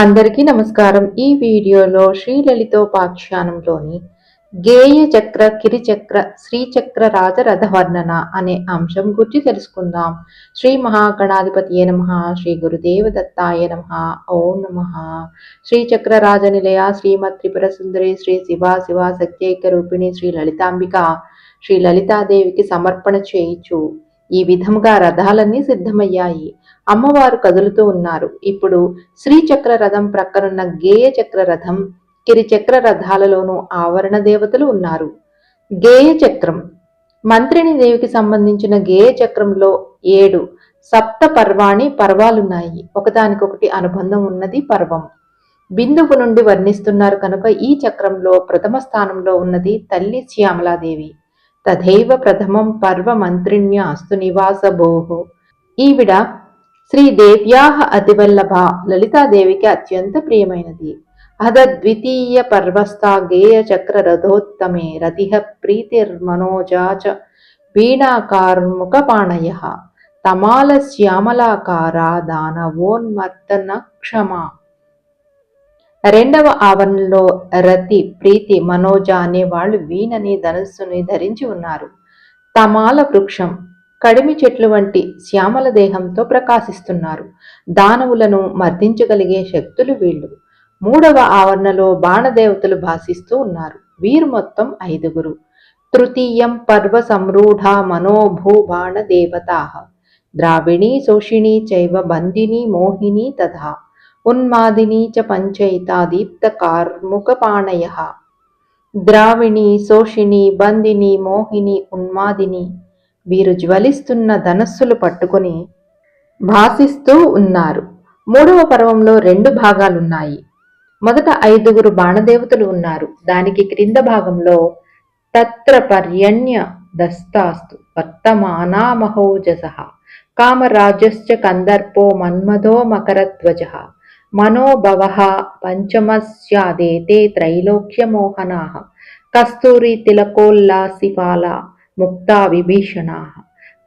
అందరికీ నమస్కారం. ఈ వీడియోలో శ్రీలలితోపాఖ్యానంలోని గేయ చక్ర కిరిచక్ర శ్రీచక్ర రాజరథ వర్ణన అనే అంశం గురించి తెలుసుకుందాం. శ్రీ మహాగణాధిపతి నమ శ్రీ గురుదేవ దత్తాయ నమ ఓం నమ. శ్రీచక్ర రాజనిలయ శ్రీమత్ త్రిపుర సుందరి శ్రీ శివ శివ సత్యైక రూపిణి శ్రీ లలితాంబిక శ్రీ లలితాదేవికి సమర్పణ చేయిచు. ఈ విధముగా రథాలన్నీ సిద్ధమయ్యాయి. అమ్మవారు కదులుతూ ఉన్నారు. ఇప్పుడు శ్రీచక్ర రథం ప్రక్కనున్న గేయ చక్ర రథం కిరిచక్ర రథాలలోనూ ఆవరణ దేవతలు ఉన్నారు. గేయ చక్రం మంత్రిని దేవికి సంబంధించిన గేయ చక్రంలో ఏడు సప్త పర్వాణి పర్వాలున్నాయి. ఒకదానికొకటి అనుబంధం ఉన్నది పర్వం. బిందువు నుండి వర్ణిస్తున్నారు కనుక ఈ చక్రంలో ప్రథమ స్థానంలో ఉన్నది తల్లి శ్యామలాదేవి. తథైవ ప్రథమం పర్వ మంత్రిణ్య నివాస భోహు ఈవిడ శ్రీదేవ్యా అతివల్లభ లలితాదేవికి అత్యంత ప్రియమైనది. అద ద్వితీయ పర్వస్థా గేయ చక్ర రథోత్తమే రతిహ ప్రీతిర్మనోజాచ చ వీణాకార్ముక పాణయ. తమాల శ్యామలాకారా దానవోన్మర్దన క్షమా రెండవ ఆవరణలో రతి ప్రీతి మనోజ అనే వాళ్ళు వీణని ధనస్సుని ధరించి ఉన్నారు. తమాల వృక్షం కడిమి చెట్లు వంటి శ్యామల దేహంతో ప్రకాశిస్తున్నారు. దానవులను మర్దించగలిగే శక్తులు వీళ్ళు. మూడవ ఆవరణలో బాణదేవతలు భాసిస్తూ ఉన్నారు. వీరు మొత్తం ఐదుగురు. తృతీయం పర్వ సంరూఢ మనోభూ బాణదేవతా ద్రావిణీ శోషిణీ చైవ బందిని మోహిని తథా. ఉన్మాదిని చ పంచయితా దీప్త ద్రావిణి శోషిణి బందిని మోహిని ఉన్మాదిని వీరు జ్వలిస్తున్న ధనస్సులు పట్టుకుని భాసిస్తూ ఉన్నారు. మూడవ పర్వంలో రెండు భాగాలున్నాయి. మొదట ఐదుగురు బాణదేవతలు ఉన్నారు. దానికి క్రింద భాగంలో తత్ర పర్యణ్య దస్తాస్తు వర్తమానామహోజస కామరాజశ్చ కందర్పో మన్మథో మకరధ్వజ. మనోభవ పంచమస్యాదేతే త్రైలోక్యమోహనా కస్తూరి తిలకోల్లాసిఫాల ముక్తా విభీషణా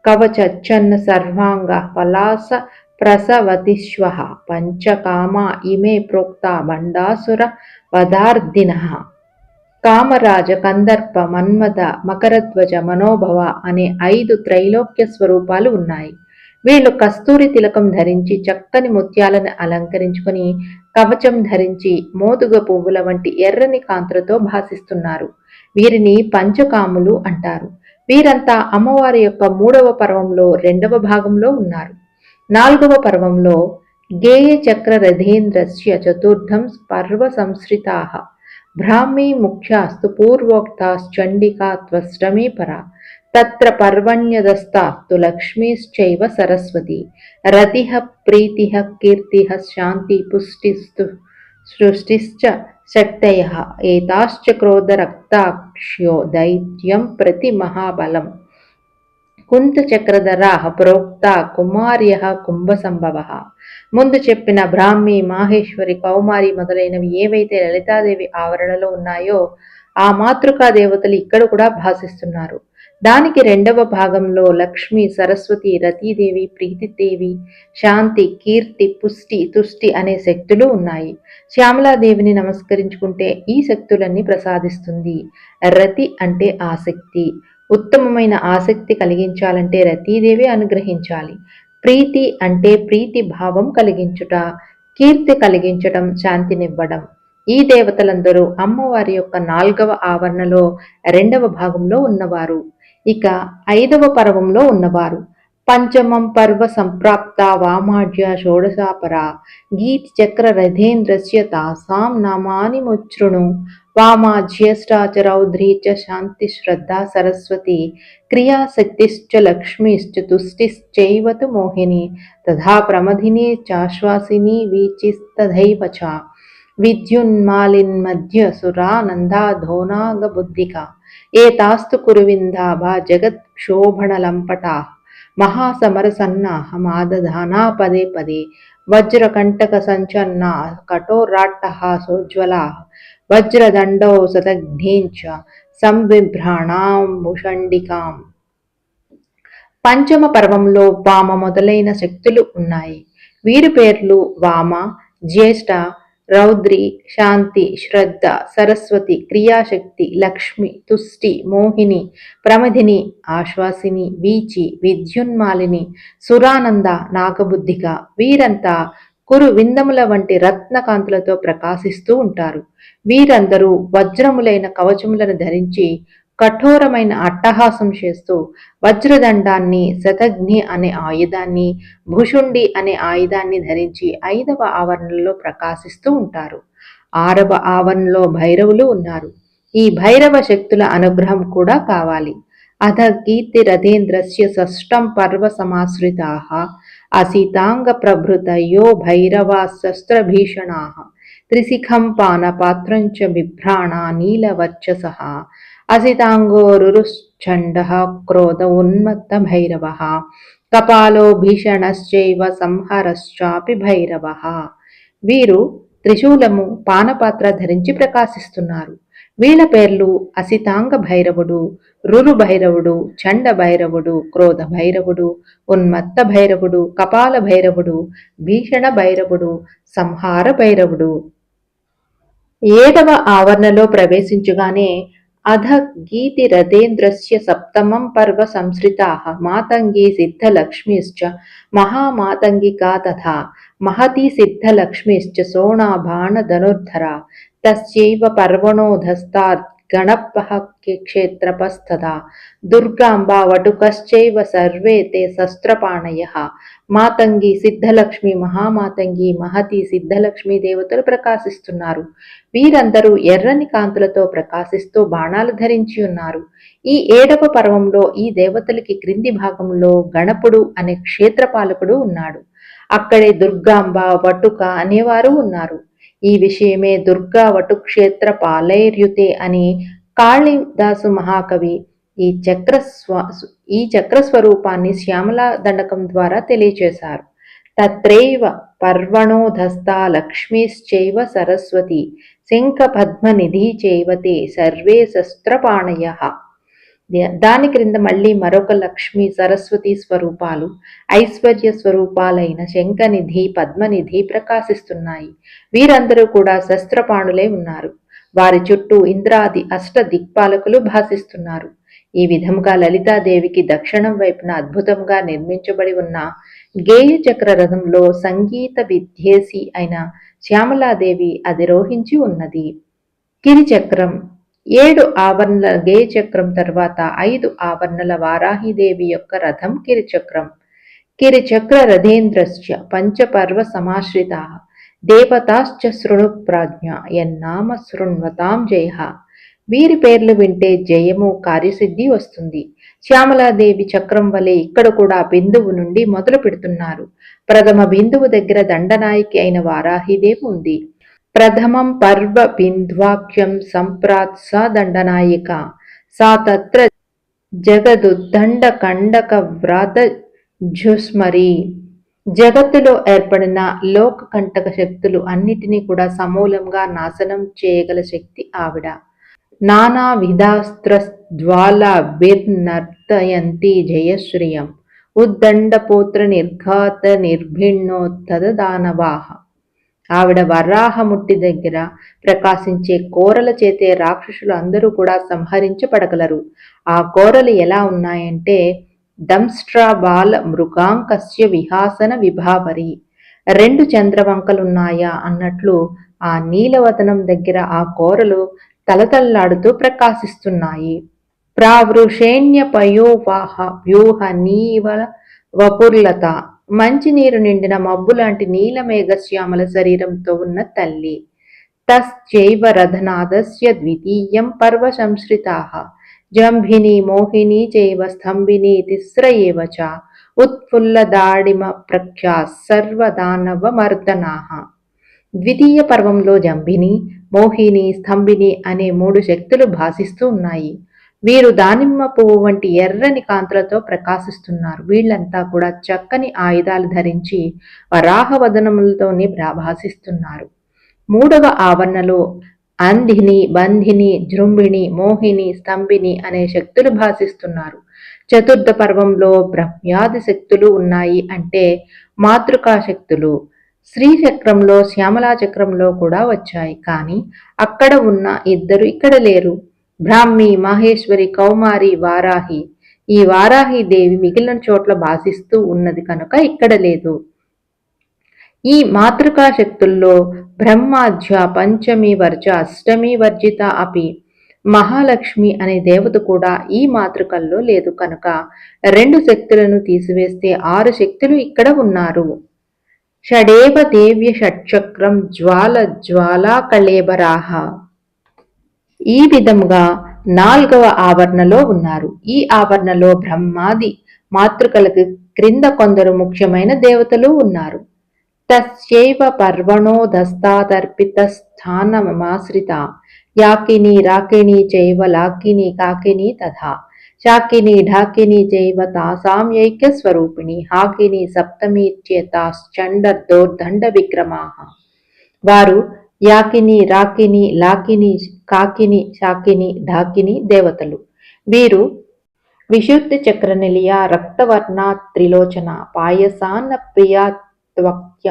కవచచ్చన్న సర్వాంగ పలాస ప్రసవతిష్వ పంచకామా ఇమే ప్రోక్త బండాసుర పదార్థిన కామరాజ కందర్ప మన్మథ మకరధ్వజ మనోభవ అనే ఐదు త్రైలోక్య స్వరూపాలు ఉన్నాయి వీళ్ళు కస్తూరి తిలకం ధరించి చక్కని ముత్యాలను అలంకరించుకొని కవచం ధరించి మోదుగ పువ్వుల వంటి ఎర్రని కాంతులతో భాసిస్తున్నారు. వీరిని పంచకాములు అంటారు. వీరంతా అమ్మవారి యొక్క మూడవ పర్వంలో రెండవ భాగంలో ఉన్నారు. నాలుగవ పర్వంలో గేయ చక్ర రథేంద్రస్య చతుర్థం పర్వ సంశ్రితా బ్రాహ్మీ ముఖ్యాస్తు పూర్వోక్తాశ్చండికా త్వశ్రమీ పరా. తత్ర పర్వణ్యదస్తాస్తు లక్ష్మీశ్చైవ సరస్వతి. రతిః ప్రీతిహ కీర్తిహ శాంతి పుష్టిస్తు సృష్టిశ్చ శక్తయ. ఏతాశ్చ క్రోధరక్తాక్ష్యో దైత్యం ప్రతి మహాబలం. కుంతచక్రధరా ప్రోక్త కుమార్య కుంభసంభవ. ముందు చెప్పిన బ్రాహ్మి మాహేశ్వరి కౌమారి మొదలైనవి ఏవైతే లలితాదేవి ఆవరణలో ఉన్నాయో ఆ మాతృకా దేవతలు ఇక్కడ కూడా భాసిస్తున్నారు. దానికి రెండవ భాగంలో లక్ష్మి సరస్వతి రతీదేవి ప్రీతిదేవి శాంతి కీర్తి పుష్టి తుష్టి అనే శక్తులు ఉన్నాయి. శ్యామలాదేవిని నమస్కరించుకుంటే ఈ శక్తులన్నీ ప్రసాదిస్తుంది. రతి అంటే ఆసక్తి. ఉత్తమమైన ఆసక్తి కలిగించాలంటే రతీదేవి అనుగ్రహించాలి. ప్రీతి అంటే ప్రీతి భావం కలిగించుట కీర్తి కలిగించటం శాంతినివ్వడం. ఈ దేవతలందరూ అమ్మవారి యొక్క నాల్గవ ఆవరణలో రెండవ భాగంలో ఉన్నవారు. ఇక ఐదవ పర్వంలో ఉన్నవారు. పంచమం పర్వ సంప్రాప్త వామాఢ్య షోడశాపర గీత్ చక్ర రథేంద్రస్య తాసాం నామాని ముచ్చృణు వామా జ్యేష్ఠాచ చ శాంతి శ్రద్ధా సరస్వతి క్రియాశక్తిశ్చ లక్ష్మీశ్చ తుష్టిశ్చైవతు మోహిని. తథా ప్రమధిని చాశ్వాసిని వీచిస్తథైవ చ. విద్యున్మాలిన్మధ్య సురానందాధోనాగబుద్ధిక. ఏతాస్తు కురువిందాభా జగత్క్షోభణలంపటా మహాసమరసన్నాహ మాదధానా పదే పదే వజ్రకంటక సంచన్నా కఠోరాట్టహాసోజ్వలా వజ్రదండో సదగ్ధీంచ సంవిభ్రాణాం భుషండికాం పంచమ పర్వంలో వామ మొదలైన శక్తులు ఉన్నాయి. వీరి పేర్లు వామ జ్యేష్ఠ రౌద్రి శాంతి శ్రద్ధ సరస్వతి క్రియాశక్తి లక్ష్మి తుష్టి మోహిని ప్రమధిని ఆశ్వాసిని వీచి విద్యున్మాలిని సురానంద నాగబుద్ధిక వీరంతా కురు విందముల వంటి రత్నకాంతులతో ప్రకాశిస్తూ ఉంటారు. వీరందరూ వజ్రములైన కవచములను ధరించి కఠోరమైన అట్టహాసం చేస్తూ వజ్రదండాన్ని శతఘ్ని అనే ఆయుధాన్ని భుషుండి అనే ఆయుధాన్ని ధరించి ఐదవ ఆవరణలో ప్రకాశిస్తూ ఉంటారు. ఆరవ ఆవరణలో భైరవులు ఉన్నారు. ఈ భైరవ శక్తుల అనుగ్రహం కూడా కావాలి. అధ కీర్తి రథేంద్రస్య షష్టం పర్వ సమాశ్రితా అసితాంగ ప్రభృతయో భైరవాస్త్రభీషణా త్రిశిఖం పానపాత్రం చ బిభ్రాణా నీలవర్చస అసితాంగోరుశ్చండ క్రోధ ఉన్మత్త భైరవ కపాలో భీషణశ్చైవ సంహరశ్చాపి భైరవ వీరు త్రిశూలము పానపాత్ర ధరించి ప్రకాశిస్తున్నారు. వీళ్ళ పేర్లు అసితాంగ భైరవుడు రురు భైరవుడు చండ భైరవుడు క్రోధ భైరవుడు ఉన్మత్త భైరవుడు కపాల భైరవుడు భీషణ భైరవుడు సంహార భైరవుడు. ఏడవ ఆవరణలో ప్రవేశించుగానే अध गीतिरतेन्द्रस्य सप्तमं पर्व संसृताः मातङ्गी सिद्धलक्ष्मीश्च महामातङ्गिका तथा महती सिद्धलक्ष्मीश्च सोणाभाणधनुर्धरा तस्यैव पर्वणोधस्तात् గణపహక్య క్షేత్రపస్థత దుర్గాంబా వటుకశ్చైవ సర్వే తే శస్త్రపాణయ మాతంగి సిద్ధలక్ష్మి మహామాతంగి మహతి సిద్ధలక్ష్మి దేవతలు ప్రకాశిస్తున్నారు। వీరందరూ ఎర్రని కాంతులతో ప్రకాశిస్తూ బాణాలు ధరించి ఉన్నారు. ఈ ఏడవ పర్వంలో ఈ దేవతలకి క్రింది భాగంలో గణపుడు అనే క్షేత్రపాలకుడు ఉన్నాడు. అక్కడే దుర్గాంబ వటుక అనేవారు ఉన్నారు. ఈ విషయమే దుర్గా వటుక్షేత్ర పాలైర్యుతే అని కాళిదాసు మహాకవి ఈ చక్ర ఈ చక్ర స్వరూపాన్ని శ్యామల దండకం ద్వారా తెలియచేశారు. తత్రైవ పర్వణోధస్తా లక్ష్మీశ్చైవ సరస్వతి శంఖ పద్మనిధి చైవతే సర్వే శస్త్రపాణయ. దాని క్రింద మళ్ళీ మరొక లక్ష్మి సరస్వతి స్వరూపాలు ఐశ్వర్య స్వరూపాలైన శంఖనిధి పద్మనిధి ప్రకాశిస్తున్నాయి. వీరందరూ కూడా శస్త్రపాణులే ఉన్నారు. వారి చుట్టూ ఇంద్రాది అష్ట దిక్పాలకులు భాసిస్తున్నారు. ఈ విధముగా లలితాదేవికి దక్షిణం వైపున అద్భుతంగా నిర్మించబడి ఉన్న గేయ చక్ర రథంలో సంగీత విద్యేసి అయిన శ్యామలాదేవి అధిరోహించి ఉన్నది. కిరిచక్రం ఏడు ఆవరణల గేయచక్రం తర్వాత ఐదు ఆవరణల వారాహిదేవి యొక్క రథం కిరిచక్రం. కిరిచక్ర రథేంద్రశ్చ పంచపర్వ సమాశ్రిత దేవతాశ్చ శృణు ప్రాజ్ఞ ఎన్నామ శృణ్వతాం జయ. వీరి పేర్లు వింటే జయము కార్యసిద్ధి వస్తుంది. శ్యామలాదేవి చక్రం వలె ఇక్కడ కూడా బిందువు నుండి మొదలు పెడుతున్నారు. ప్రథమ బిందువు దగ్గర దండనాయకి అయిన వారాహిదేవి ఉంది. ప్రథమం పర్వ బింధ్వాక్యం సంప్రాత్ స దండనాయిక సా తత్ర జగదుద్దండ కండక వ్రాత ఝుస్మరి జగత్తులో ఏర్పడిన లోక కంటక శక్తులు అన్నిటినీ కూడా సమూలంగా నాశనం చేయగల శక్తి ఆవిడ. నానా విధాస్త్ర ద్వాల విర్నర్తయంతి జయశ్రియం. ఉద్దండపోత్ర నిర్ఘాత నిర్భిన్నోత్తద దానవాహ. ఆవిడ వరాహముట్టి దగ్గర ప్రకాశించే కోరల చేతే రాక్షసులు అందరూ కూడా సంహరించబడగలరు. ఆ కోరలు ఎలా ఉన్నాయంటే దంస్ట్రాబాల మృగాంకస్య విహాసన విభావరి. రెండు చంద్రవంకలున్నాయా అన్నట్లు ఆ నీలవతనం దగ్గర ఆ కోరలు తలతల్లాడుతూ ప్రకాశిస్తున్నాయి. ప్రావృషేణ్య పయోవాహ వ్యూహ నీవ వపుర్లత మంచినీరు నిండిన మబ్బు లాంటి నీలమేఘశ్యామల శరీరంతో ఉన్న తల్లి. తస్యైవ రథనాథస్య ద్వితీయం పర్వ సంశ్రితాహ జంభిని మోహిని చైవ స్తంభిని తిస్ర ఏవ చ. ఉత్ఫుల్లదాడిమ ప్రఖ్యా సర్వదానవ ద్వితీయ పర్వంలో జంభిని మోహిని స్తంభిని అనే మూడు శక్తులు భాసిస్తూ ఉన్నాయి. వీరు దానిమ్మ పువ్వు వంటి ఎర్రని కాంతులతో ప్రకాశిస్తున్నారు. వీళ్ళంతా కూడా చక్కని ఆయుధాలు ధరించి వరాహవదనములతోనే భాసిస్తున్నారు మూడవ ఆవరణలో అంధిని బంధిని జృంభిణి మోహిని స్తంభిని అనే శక్తులు భాషిస్తున్నారు చతుర్థ పర్వంలో బ్రహ్మ్యాది శక్తులు ఉన్నాయి అంటే మాతృకా శక్తులు. శ్రీచక్రంలో శ్యామలా చక్రంలో కూడా వచ్చాయి. కానీ అక్కడ ఉన్న ఇద్దరు ఇక్కడ లేరు. బ్రాహ్మి మహేశ్వరి కౌమారి వారాహి. ఈ వారాహి దేవి మిగిలిన చోట్ల భాసిస్తూ ఉన్నది కనుక ఇక్కడ లేదు. ఈ మాతృకా శక్తుల్లో బ్రహ్మాధ్య పంచమి వర్జ అష్టమి వర్జిత అపి. మహాలక్ష్మి అనే దేవత కూడా ఈ మాతృకల్లో లేదు కనుక రెండు శక్తులను తీసివేస్తే ఆరు శక్తులు ఇక్కడ ఉన్నారు. షడేవ దేవ్య షట్చక్రం జ్వాల జ్వాలా కళేబరాహ ఈ విధముగా నాల్గవ ఆవరణలో ఉన్నారు. ఈ ఆవరణలో బ్రహ్మాది మాతృకలకు క్రింద కొందరు ముఖ్యమైన దేవతలు ఉన్నారు. తస్యైవ పర్వణోదస్తాదర్పిత స్థానమాశ్రిత యాకిని రాకిని చైవ లాకిని కాకిని తథా. శాకిని ఢాకిని చైవ తాసాం ఐక్యస్వరూపిణి. హాకిని సప్తమీత్యేతాశ్చండర్దోర్దండ విక్రమాః వారు యాకిని రాకిని లాకిని కాకిని శాకిని ఢాకిని దేవతలు. వీరు విశుద్ధ చక్ర నిలియ రక్తవర్ణ త్రిలోచన పాయసాన్న ప్రియాత్వక్య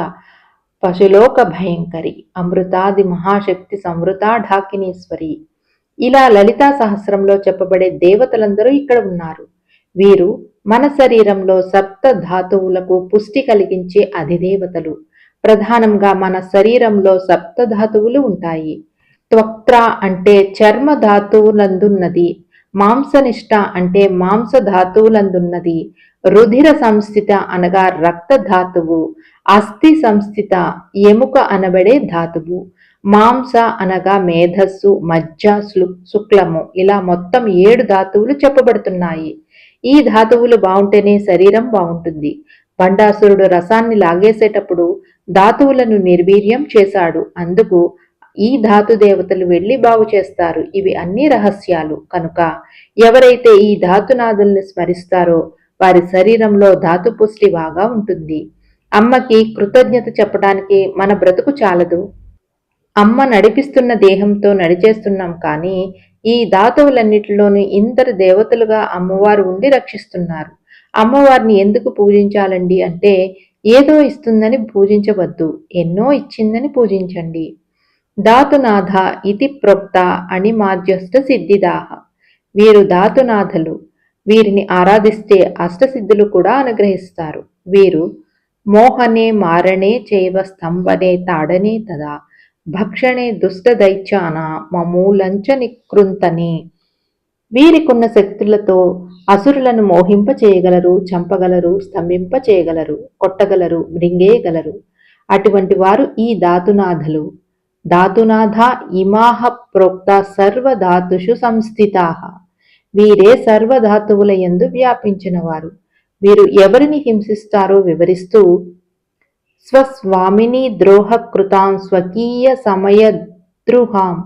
పశులోక భయంకరి అమృతాది మహాశక్తి సమృత ఢాకినీశ్వరి. ఇలా లలితా సహస్రంలో చెప్పబడే దేవతలందరూ ఇక్కడ ఉన్నారు. వీరు మన శరీరంలో సప్త ధాతువులకు పుష్టి కలిగించే అధిదేవతలు. ప్రధానంగా మన శరీరంలో సప్త ధాతువులు ఉంటాయి. త్వక్త్ర అంటే చర్మ ధాతువులందున్నది మాంసనిష్ట అంటే మాంస ధాతువులందున్నది రుధిర సంస్థిత అనగా రక్త ధాతువు అస్థి సంస్థిత ఎముక అనబడే ధాతువు మాంస అనగా మేధస్సు మజ్జ శుక్లము ఇలా మొత్తం ఏడు ధాతువులు చెప్పబడుతున్నాయి. ఈ ధాతువులు బాగుంటేనే శరీరం బాగుంటుంది బండాసురుడు రసాన్ని లాగేసేటప్పుడు ధాతువులను నిర్వీర్యం చేశాడు. అందుకు ఈ ధాతు దేవతలు వెళ్ళి బాగు చేస్తారు. ఇవి అన్ని రహస్యాలు. కనుక ఎవరైతే ఈ ధాతునాథుల్ని స్మరిస్తారో వారి శరీరంలో ధాతు పుష్టి బాగా ఉంటుంది. అమ్మకి కృతజ్ఞత చెప్పడానికి మన బ్రతుకు చాలదు. అమ్మ నడిపిస్తున్న దేహంతో నడిచేస్తున్నాం కానీ ఈ ధాతువులన్నిటిలోనూ ఇందరు దేవతలుగా అమ్మవారు ఉండి రక్షిస్తున్నారు. అమ్మవారిని ఎందుకు పూజించాలండి అంటే ఏదో ఇస్తుందని పూజించవద్దు. ఎన్నో ఇచ్చిందని పూజించండి. ధాతునాథ ఇతి ప్రోక్త అణిమాధ్యస్థ సిద్ధిదాహ. వీరు ధాతునాథలు. వీరిని ఆరాధిస్తే అష్టసిద్ధులు కూడా అనుగ్రహిస్తారు. వీరు మోహనే మారణే చేవ స్తంభనే తాడనే తదా. భక్షణే దుష్టదైత్యాన మమూలంచ నికృంతనే. వీరికున్న శక్తులతో అసురులను మోహింప చేయగలరు చంపగలరు స్తంభింప చేయగలరు కొట్టగలరు మృంగేయగలరు. అటువంటి వారు ఈ ధాతునాథలు. ధాతునాథ ఇమాహ ప్రోక్త సర్వధాతుషు సంస్థితా వీరే సర్వధాతువుల ఎందు వ్యాపించినవారు వీరు ఎవరిని హింసిస్తారో వివరిస్తూ స్వస్వామిని ద్రోహకృతాం స్వకీయ సమయద్రుహాం.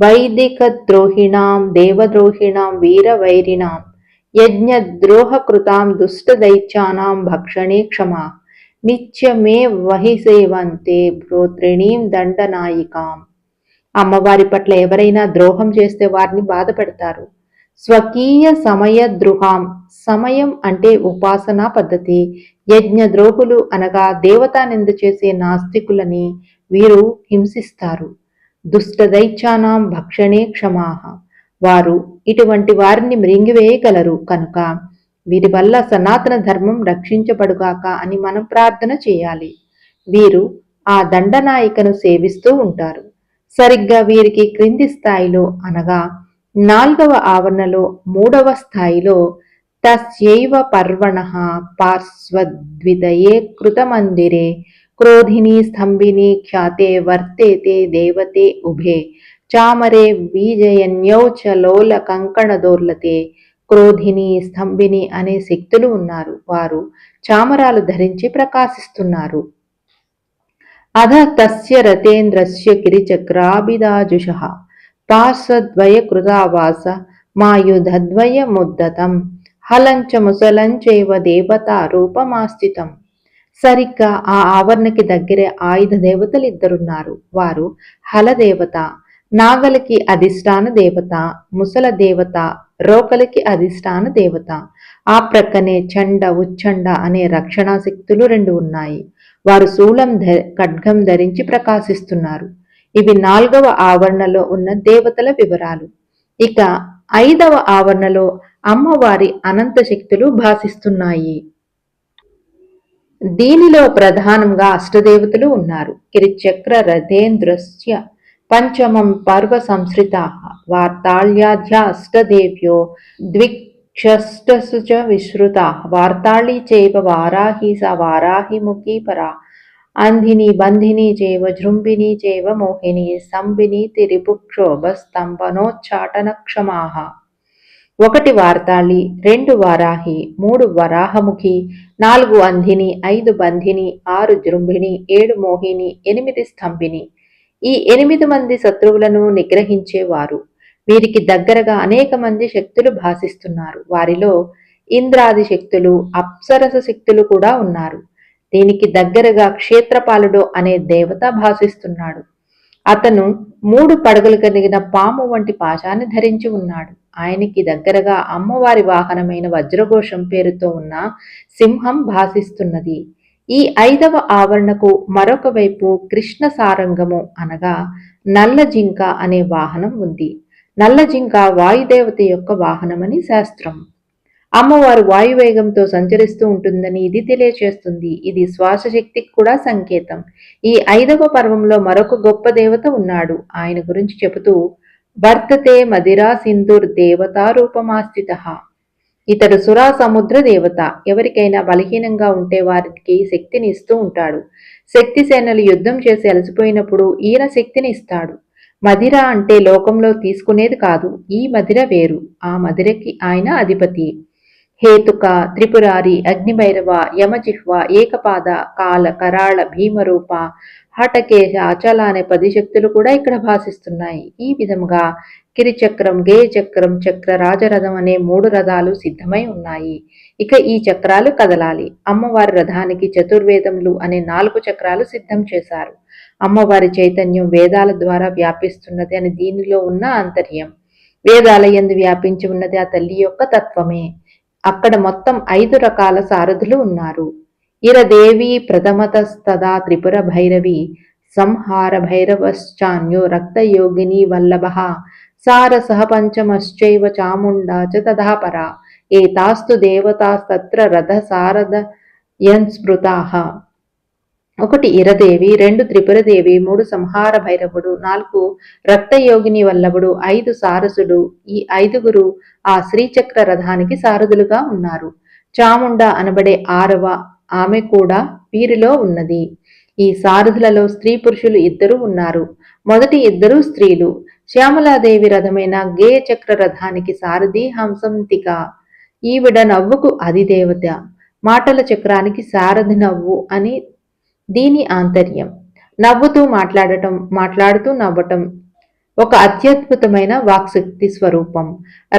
వైదిక ద్రోహిణాం దేవద్రోహిణాం వీరవైరిణాం యజ్ఞద్రోహకృతాం దుష్టదైత్యానాం భక్షణే క్షమా నిత్యమే వహిసేవంతే భ్రోత్రిణీం దండనాయికాం అమ్మవారి పట్ల ఎవరైనా ద్రోహం చేస్తే వారిని బాధ పెడతారు. స్వకీయ సమయ ద్రుహాం సమయం అంటే ఉపాసనా పద్ధతి. యజ్ఞ ద్రోహులు అనగా దేవతా నింద చేసే నాస్తికులని వీరు హింసిస్తారు. దుష్టదైత్యానాం భక్షణే క్షమాహ వారు ఇటువంటి వారిని మ్రింగివేయగలరు కనుక. వీరి వల్ల సనాతన ధర్మం రక్షించబడుగాక అని మనం ప్రార్థన చేయాలి. వీరు ఆ దండనాయికను సేవిస్తూ ఉంటారు. సరిగ్గా వీరికి క్రింది స్థాయిలో అనగా నాల్గవ ఆవరణలో మూడవ స్థాయిలో తస్యైవ పర్వణ పార్శ్వద్వితయే కృతమందిరే క్రోధిని స్తంభిని ఖ్యాతే వర్తేతే దేవతే ఉభే చామరే బీజయన్యౌ చ లోల కంకణదోర్లతే క్రోధిని స్తంభిని అనే శక్తులు ఉన్నారు। వారు చామరాలు ధరించి ప్రకాశిస్తున్నారు। అధ తస్య రతేంద్రస్య కిరిచక్రాభిదాజుష। పార్శ్వద్వయ కృతావాస మాయుధద్వయ ముద్దతం। హలంచ ముసలంచైవ దేవతా రూపమాస్థితం సరిగ్గా ఆ ఆవరణకి దగ్గరే ఆయుధ దేవతలు ఇద్దరున్నారు వారు హలదేవత నాగలికి అధిష్టాన దేవత ముసల దేవత రోకలికి అధిష్టాన దేవత. ఆ ప్రక్కనే చండ ఉచ్చండ అనే రక్షణా శక్తులు రెండు ఉన్నాయి. వారు శూలం ధ ఖడ్గం ధరించి ప్రకాశిస్తున్నారు. ఇవి నాలుగవ ఆవరణలో ఉన్న దేవతల వివరాలు. ఇక ఐదవ ఆవరణలో అమ్మవారి అనంత శక్తులు భాసిస్తున్నాయి. దీనిలో ప్రధానంగా అష్టదేవతలు ఉన్నారు. కిరిచక్ర రథేంద్రస్య పంచమం పర్వ సంశ్రిత వార్తాళ్యాధ్య అష్టదేవ్యో ద్విక్షష్టసు చ విశ్రుత వార్తాళి చైవ వారాహి స వారాహిముఖీ పరా అంధిని బంధిని చేవ జృంభిని చేవ మోహిని స్తంభిని తిరిపుక్షోభస్తంభనోచ్చాటన క్షమాహ ఒకటి వార్తాళి రెండు వారాహి మూడు వరాహముఖి నాలుగు అంధిని ఐదు బంధిని ఆరు జృంభిణి ఏడు మోహిని ఎనిమిది స్తంభిని ఈ ఎనిమిది మంది శత్రువులను నిగ్రహించేవారు. వీరికి దగ్గరగా అనేక మంది శక్తులు భాసిస్తున్నారు. వారిలో ఇంద్రాది శక్తులు అప్సరస శక్తులు కూడా ఉన్నారు. దీనికి దగ్గరగా క్షేత్రపాలుడు అనే దేవత భాసిస్తున్నాడు. అతను మూడు పడగలు కలిగిన పాము వంటి పాశాన్ని ధరించి ఉన్నాడు. ఆయనకి దగ్గరగా అమ్మవారి వాహనమైన వజ్రఘోషం పేరుతో ఉన్న సింహం భాసిస్తున్నది. ఈ ఐదవ ఆవరణకు మరొక వైపు కృష్ణ సారంగము అనగా నల్ల జింక అనే వాహనం ఉంది. నల్ల జింక వాయుదేవత యొక్క వాహనమని శాస్త్రం. అమ్మవారు వాయువేగంతో సంచరిస్తూ ఉంటుందని ఇది తెలియచేస్తుంది. ఇది శ్వాసశక్తికి కూడా సంకేతం. ఈ ఐదవ పర్వంలో మరొక గొప్ప దేవత ఉన్నాడు. ఆయన గురించి చెబుతూ వర్తతే మదిరా సింధుర్ దేవతారూపమాస్థిత ఇతడు సురా సముద్ర దేవత. ఎవరికైనా బలహీనంగా ఉంటే వారికి శక్తిని ఇస్తూ ఉంటాడు. శక్తి సేనలు యుద్ధం చేసి అలసిపోయినప్పుడు ఈయన శక్తిని ఇస్తాడు. మదిర అంటే లోకంలో తీసుకునేది కాదు. ఈ మదిర వేరు. ఆ మదిరకి ఆయన అధిపతి. హేతుక త్రిపురారి అగ్నిభైరవ యమజిహ్వ ఏకపాద కాల కరాళ భీమరూప హఠకేశ అచల అనే పది శక్తులు కూడా ఇక్కడ భాషిస్తున్నాయి ఈ విధముగా కిరిచక్రం గే చక్రం చక్ర రాజరథం అనే మూడు రథాలు సిద్ధమై ఉన్నాయి. ఇక ఈ చక్రాలు కదలాలి. అమ్మవారి రథానికి చతుర్వేదములు అనే నాలుగు చక్రాలు సిద్ధం చేశారు. అమ్మవారి చైతన్యం వేదాల ద్వారా వ్యాపిస్తున్నది అని దీనిలో ఉన్న ఆంతర్యం వేదాల ఎందు వ్యాపించి ఉన్నది ఆ తల్లి యొక్క తత్వమే. అక్కడ మొత్తం ఐదు రకాల సారథులు ఉన్నారు. ఇరదేవి ప్రథమతస్తదా త్రిపుర భైరవి సంహార భైరవశ్చాన్యో రక్తయోగిని వల్లభ సార పంచమశ్చైవ చాముండా చ తథాపరా ఏతాస్తు దేవతాస్తత్ర రథ సారద యన్స్మృతాహ ఒకటి ఇరదేవి రెండు త్రిపురదేవి మూడు సంహార భైరవుడు నాలుగు రక్తయోగిని వల్లభుడు ఐదు సారసుడు ఈ ఐదుగురు ఆ శ్రీచక్ర రథానికి సారథులుగా ఉన్నారు. చాముండ అనబడే ఆరవ ఆమె కూడా వీరిలో ఉన్నది. ఈ సారథులలో స్త్రీ పురుషులు ఇద్దరు ఉన్నారు. మొదటి ఇద్దరు స్త్రీలు. శ్యామలాదేవి రథమైన గేయ చక్ర రథానికి సారథి హంసంతిక. ఈవిడ నవ్వుకు అధిదేవత. మాటల చక్రానికి సారథి నవ్వు అని దీని ఆంతర్యం. నవ్వుతూ మాట్లాడటం మాట్లాడుతూ నవ్వటం. ఒక అత్యద్భుతమైన వాక్శక్తి స్వరూపం.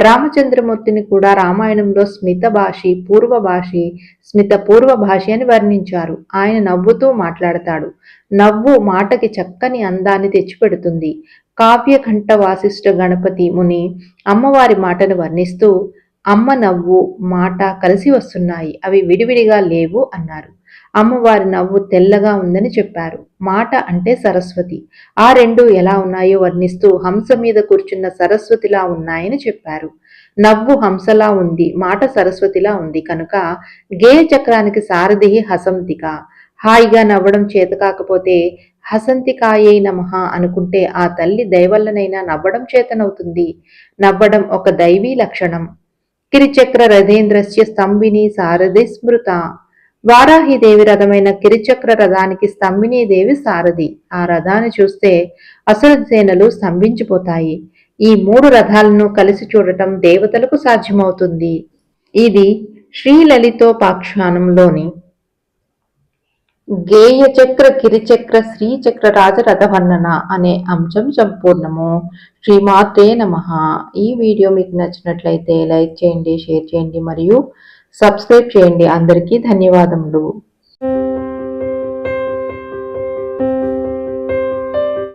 రామచంద్రమూర్తిని కూడా రామాయణంలో స్మిత భాషి పూర్వ భాషి స్మిత పూర్వ భాషి అని వర్ణించారు. ఆయన నవ్వుతూ మాట్లాడతాడు. నవ్వు మాటకి చక్కని అందాన్ని తెచ్చిపెడుతుంది. కావ్యఘంట వాసిష్ఠ గణపతి ముని అమ్మవారి మాటను వర్ణిస్తూ అమ్మ నవ్వు మాట కలిసి వస్తున్నాయి అవి విడివిడిగా లేవు అన్నారు. అమ్మవారి నవ్వు తెల్లగా ఉందని చెప్పారు. మాట అంటే సరస్వతి. ఆ రెండు ఎలా ఉన్నాయో వర్ణిస్తూ హంస మీద కూర్చున్న సరస్వతిలా ఉన్నాయని చెప్పారు. నవ్వు హంసలా ఉంది మాట సరస్వతిలా ఉంది కనుక గేయ చక్రానికి సారథి హసంతిక. హాయిగా నవ్వడం చేత కాకపోతే హసంతికాయే నమః అనుకుంటే ఆ తల్లి దయవల్లనైనా నవ్వడం చేతనవుతుంది. నవ్వడం ఒక దైవీ లక్షణం. కిరిచక్ర రథేంద్రస్య స్తంభిని సారథి స్మృత. వారాహిదేవి రథమైన కిరిచక్ర రథానికి స్తంభినీదేవి సారథి. ఆ రథాన్ని చూస్తే అసుర సేనలు స్తంభించిపోతాయి. ఈ మూడు రథాలను కలిసి చూడటం దేవతలకు సాధ్యమవుతుంది. ఇది శ్రీలలితోపాఖ్యానంలోని గేయచక్ర కిరిచక్ర శ్రీచక్ర రాజరథ వర్ణన అనే అంశం సంపూర్ణము. శ్రీమాతే నమ. ఈ వీడియో మీకు నచ్చినట్లయితే లైక్ చేయండి షేర్ చేయండి మరియు సబ్స్క్రైబ్ చేయండి. అందరికీ ధన్యవాదములు.